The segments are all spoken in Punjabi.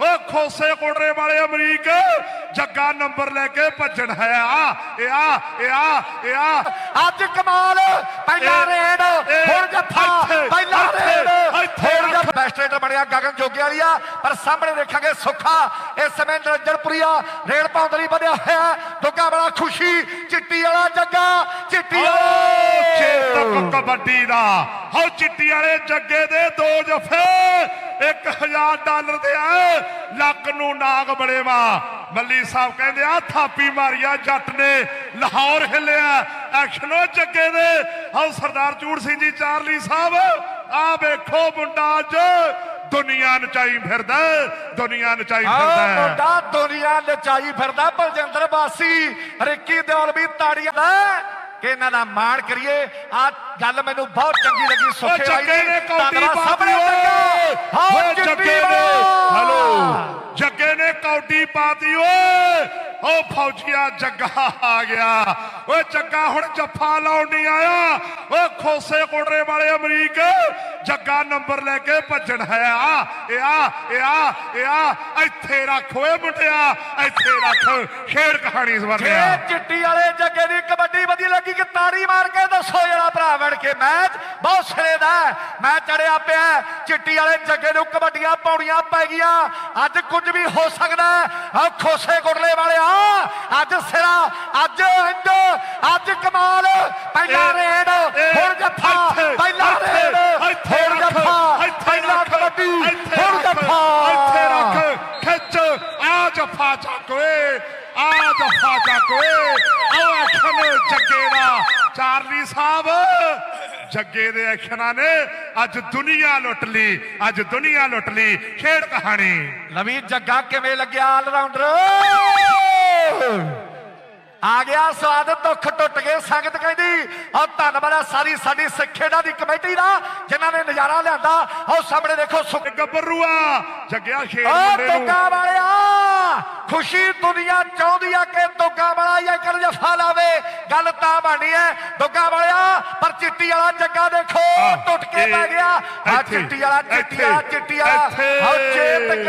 ਓ ਖੋਸੇ ਕੋਟਰੇ ਵਾਲੇ ਅਮਰੀਕ ਜੱਗਾ ਨੰਬਰ ਲੈ ਕੇ ਭੱਜਣ ਹੈ ਆ। ਇਹ ਆ ਇਹ ਆ ਇਹ ਆ। ਅੱਜ ਕਮਾਲ ਪਹਿਲਾ ਰੇਡ ਹੁਣ ਜੱਫਾ ਪਹਿਲਾ ਰੇਡ। ਹੁਣ ਜੱਫਾ। ਬੈਸਟ ਰੇਡਰ ਬਣਿਆ ਗਗਨ ਜੋਗੀ ਵਾਲੀਆ ਪਰ ਸਾਹਮਣੇ ਦੇਖਾਂਗੇ ਸੁੱਖਾ। ਇਸ ਸਮੇਂ ਨਿਰੰਜਨਪੁਰੀਆ ਰੇਡ ਪਾਉਣ ਲਈ ਵਧਿਆ ਹੋਇਆ। ਦੁੱਗਾ ਬੜਾ ਖੁਸ਼ੀ ਚਿੱਟੀ ਵਾਲਾ ਜੱਗਾ ਚਿੱਟੀ ਵਾਲਾ। ਕਬੱਡੀ ਦਾ। ਹੋ ਚਿੱਟੀ ਵਾਲੇ ਜੱਗੇ ਦੇ ਦੋ ਜਫੇ। 1000 ਡਾਲਰ ਦੇ ਆ। ਲੱਕ ਨੂੰ ਨਾਗ ਬੜੇਵਾ ਮੱਲੀ ਸਾਹਿਬ ਕਹਿੰਦੇ ਆ ਥਾਪੀ ਮਾਰੀਆ ਜੱਟ ਨੇ ਲਾਹੌਰ ਹਿੱਲਿਆ। ਐਕਸ਼ਨੋ ਜੱਗੇ ਦੇ। ਹੋ ਸਰਦਾਰ ਚੂੜ ਸਿੰਘ ਜੀ ਚਾਰਲੀ ਸਾਹਿਬ ਆ ਵੇਖੋ ਮੁੰਡਾ ਅੱਜ ਦੁਨੀਆ ਨਚਾਈ ਫਿਰਦਾ ਦੁਨੀਆ ਨਚਾਈ ਫਿਰਦਾ। ਮੁੰਡਾ ਦੁਨੀਆ ਨਚਾਈ ਫਿਰਦਾ ਬਲਜਿੰਦਰ ਬਾਸੀ ਰਿੱਕੀ ਦਿਓਲ ਵੀ ਤਾੜੀਆਂ ਦਾ ਕਿ ਇਹਨਾਂ ਦਾ ਮਾਣ ਕਰੀਏ। ਆ ਗੱਲ ਮੈਨੂੰ ਬਹੁਤ ਚੰਗੀ ਲੱਗੀ ਓ ਸੁੱਖੇ ਬਾਈ ਜੱਗੇ ਨੇ ਕੌਡੀ ਧੰਨਵਾਦ ਪਾਤੀ ਸਾਹਮਣੇ ਓਏ। ਜੱਗਾ ਹਾਂ ਓਏ ਚਿੱਟੀ ਜੱਗੇ ਨੇ। ਵਾਲਾ। ਹੈਲੋ। ਜੱਗੇ ਨੇ ਕੌਡੀ ਪਾਤੀ ਓਏ। ਓ ਫੌਜੀਆ ਜੱਗਾ ਆ ਗਿਆ। ਓਏ ਜੱਗਾ ਹੁਣ ਜੱਫਾ ਲਾਉਣ ਨਹੀਂ ਆਇਆ। ਓਏ ਖੋਸੇ ਕੋਟਰੇ ਵਾਲੇ ਅਮਰੀਕ ਜੱਗਾ ਨੰਬਰ ਲੈ ਕੇ ਭੱਜਣ ਹੈ। ਆ ਇਹ ਆ ਇਹ ਆ ਇਹ ਆ। ਇੱਥੇ ਰੱਖ ਓਏ ਮੁੰਡਿਆ ਇੱਥੇ ਰੱਖ। ਖੇਡ ਕਹਾਣੀ ਸਵਰਨਿਆ ਚਿੱਟੀ ਵਾਲੇ ਜੱਗੇ ਦੀ ਤਾੜੀ ਮਾਰ ਕੇ ਦੱਸੋ ਜਿਹੜਾ ਭਰਾ ਬਣ ਕੇ ਮੈਚ। ਬਹੁਤ ਸਿਰੇ ਦਾ। ਮੈਚ ਚੜਿਆ ਪਿਆ। ਚਿੱਟੀ ਵਾਲੇ ਜੱਗੇ ਨੂੰ ਕਬੱਡੀਆਂ ਪਾਉਣੀਆਂ ਪੈ ਗਈਆਂ। ਅੱਜ ਕੁਝ ਵੀ ਹੋ ਸਕਦਾ ਆ ਖੋਸੇ ਗੁਰਲੇ ਵਾਲਿਆ ਅੱਜ ਸਿਰਾ ਅੱਜ ਇੰਦ ਅੱਜ ਕਮਾਲ। ਪਹਿਲਾ ਰੇਡ। ਹੁਣ ਜੱਫਾ। ਪਹਿਲਾ ਰੇਡ। ਹੁਣ ਜੱਫਾ। ਪਹਿਲਾ ਕਬੱਡੀ। ਹੁਣ ਜੱਫਾ। ਇੱਥੇ ਰੱਖ। ਖਿੱਚ। ਆ ਜੱਫਾ ਚੱਕ ਓਏ। ਆ ਜੱਫਾ ਚੱਕ ਓਏ। ਆਓ ਜੱਗੇ ਦਾ ਚਾਰਲੀ ਸਾਹਿਬ ਜੱਗੇ ਦੇ ਐਕਸ਼ਨਾਂ ਨੇ ਅੱਜ ਦੁਨੀਆ ਲੁੱਟ ਲਈ ਅੱਜ ਦੁਨੀਆ ਲੁੱਟ ਲਈ। ਖੇਡ ਕਹਾਣੀ। ਨਵੀਂ ਜੱਗਾ ਕਿਵੇਂ ਲੱਗਿਆ ਆਲਰਾਊਂਡਰ ਆ ਗਿਆ ਸਵਾਦ ਦੁੱਖ ਟੁੱਟ ਗਏ ਸੰਗਤ ਕਹਿੰਦੀ ਔਰ ਧੰਨਵਾਦ ਹੈ ਸਾਰੀ ਸਾਡੀ ਸਿੱਖ ਖੇਡਾਂ ਦੀ ਕਮੇਟੀ ਦਾ ਜਿਨ੍ਹਾਂ ਨੇ ਨਜ਼ਾਰਾ ਲਿਆਂਦਾ। ਔਰ ਸਾਹਮਣੇ ਦੇਖੋ ਸੁੱਖ ਗੱਭਰੂ ਆ ਜੱਗਿਆ ਓ ਮੁੰਡੇ ਨੂੰ। ਦੁੱਗਾ ਵਾਲਿਆ। ਖੁਸ਼ੀ ਦੁਨੀਆ ਚਾਹੁੰਦੀ ਆ ਕਿ ਦੁੱਗਾ ਵਾਲਾ ਜਾਂ ਕਰ ਜਫਾ ਲਾਵੇ। ਗੱਲ ਤਾਂ ਬਣਨੀ ਹੈ ਦੁੱਗਾ ਵਾਲਿਆ ਪਰ ਚਿੱਟੀ ਵਾਲਾ ਜੱਗਾ ਦੇਖੋ ਟੁੱਟ ਕੇ ਇਹ- ਪੈ ਗਿਆ। ਆ ਚਿੱਟੀ ਵਾਲਾ ਚਿੱਟੀ ਵਾਲਾ ਚਿੱਟੀ। ਔਰ ਚੇਤਕ।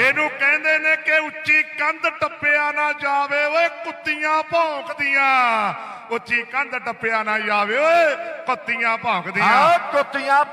ਇਹਨੂੰ ਕਹਿੰਦੇ ਨੇ ਕਿ ਉੱਚੀ ਕੰਧ ਟੱਪਿਆ ਨਾ ਜਾਵੇ ਓਏ ਕੁੱਤੀਆਂ ਭੌਂਕਦੀਆਂ। ਉੱਚੀ ਕੰਧ ਟੱਪਿਆ ਨਾ ਜਾਵੇ ਓਏ ਕੁੱਤੀਆਂ ਭੌਂਕਦੀਆਂ। ਆ ਕੁੱਤੀਆਂ